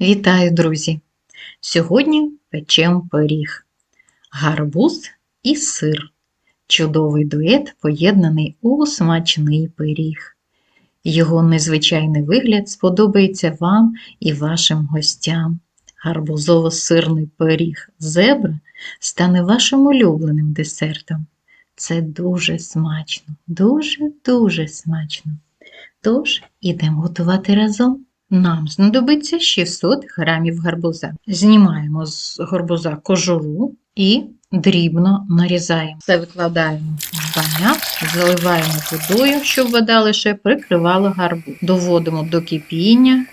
Вітаю, друзі! Сьогодні печем пиріг. Гарбуз і сир. Чудовий дует поєднаний у смачний пиріг. Його незвичайний вигляд сподобається вам і вашим гостям. Гарбузово-сирний пиріг зебра стане вашим улюбленим десертом. Це дуже смачно, дуже-дуже смачно. Тож, ідемо готувати разом. Нам знадобиться 600 грамів гарбуза. Знімаємо з гарбуза кожуру і дрібно нарізаємо. Все викладаємо в баняк, заливаємо водою, щоб вода лише прикривала гарбуз. Доводимо до кипіння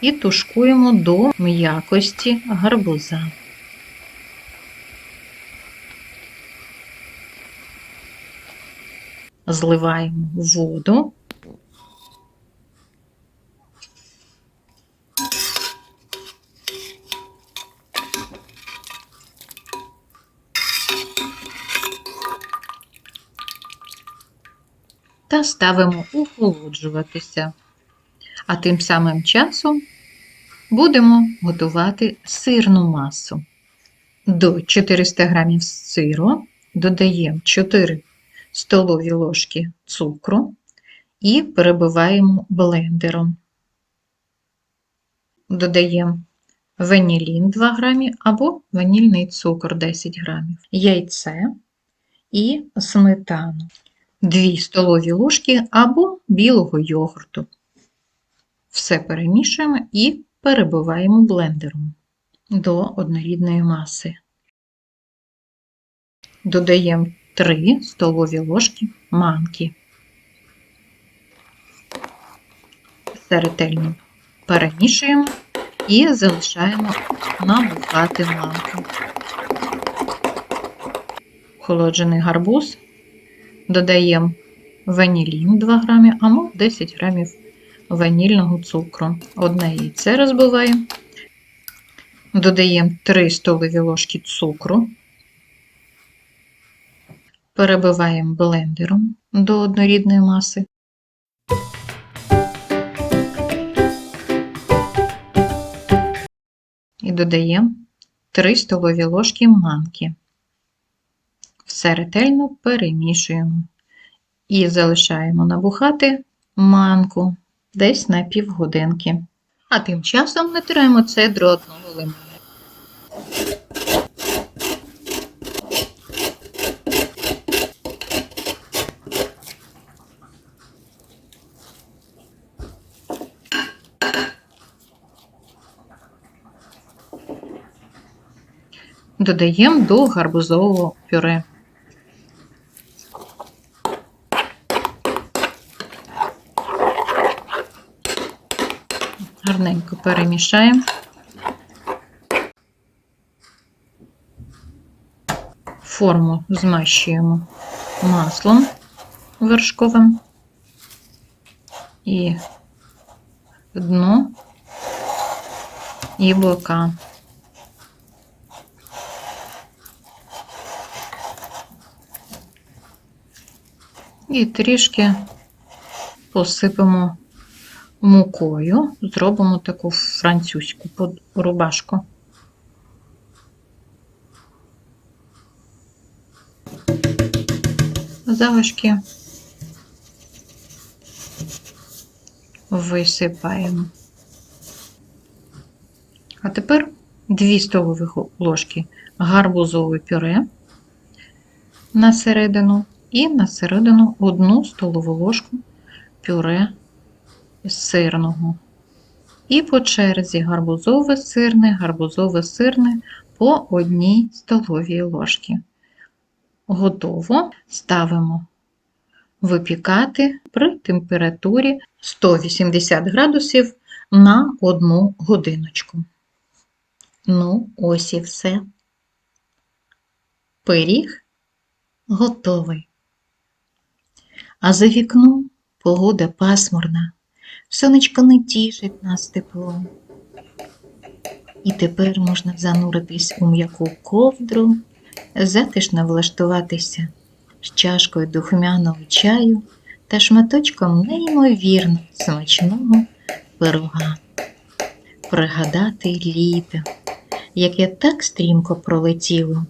і тушкуємо до м'якості гарбуза. Зливаємо воду. Та ставимо охолоджуватися. А тим самим часом будемо готувати сирну масу. До 400 г сиру додаємо 4 столові ложки цукру і перебиваємо блендером. Додаємо ванілін 2 г або ванільний цукор 10 г, яйце і сметану. 2 столові ложки або білого йогурту. Все перемішуємо і перебиваємо блендером до однорідної маси. Додаємо 3 столові ложки манки. Все ретельно перемішуємо і залишаємо набухати манку. Холоджений гарбуз додаємо ванілін 2 грамі, або 10 грамів ванільного цукру. Одне яйце розбиваємо, додаємо 3 столові ложки цукру, перебиваємо блендером до однорідної маси. І додаємо 3 столові ложки манки. Все ретельно перемішуємо і залишаємо набухати манку десь на півгодинки. А тим часом натираємо цедру одного лимона. Додаємо до гарбузового пюре. Гарненько перемішаємо. Форму змащуємо маслом вершковим і дно і бока. І трішки посипемо мукою зробимо таку французьку рубашку. Залишки висипаємо. А тепер 2 столові ложки гарбузове пюре на середину і на середину 1 столову ложку пюре сирного. І по черзі гарбузове сирне, гарбузове сирне по одній столовій ложці. Готово ставимо випікати при температурі 180 градусів на одну годиночку. Ну, ось і все. Пиріг готовий. А за вікном погода пасмурна. Сонечко не тішить нас теплом. І тепер можна зануритись у м'яку ковдру, затишно влаштуватися з чашкою духмяного чаю та шматочком неймовірно смачного пирога. пригадати літо, яке так стрімко пролетіло,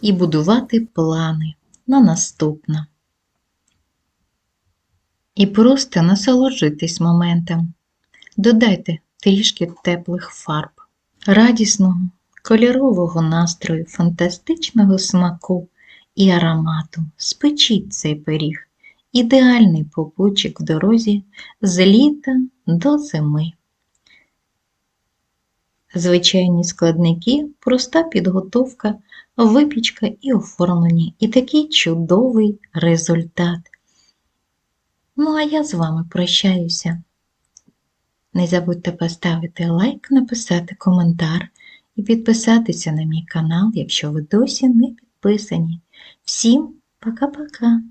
і будувати плани на наступне. І просто насолоджуйтесь моментом. Додайте трішки теплих фарб, радісного, кольорового настрою, фантастичного смаку і аромату. Спечіть цей пиріг. Ідеальний попутчик в дорозі з літа до зими. Звичайні складники, проста підготовка, випічка і оформлення. І такий чудовий результат. Ну, а я з вами прощаюся. Не забудьте поставити лайк, написати коментар і підписатися на мій канал, якщо ви досі не підписані. Всім пока-пока!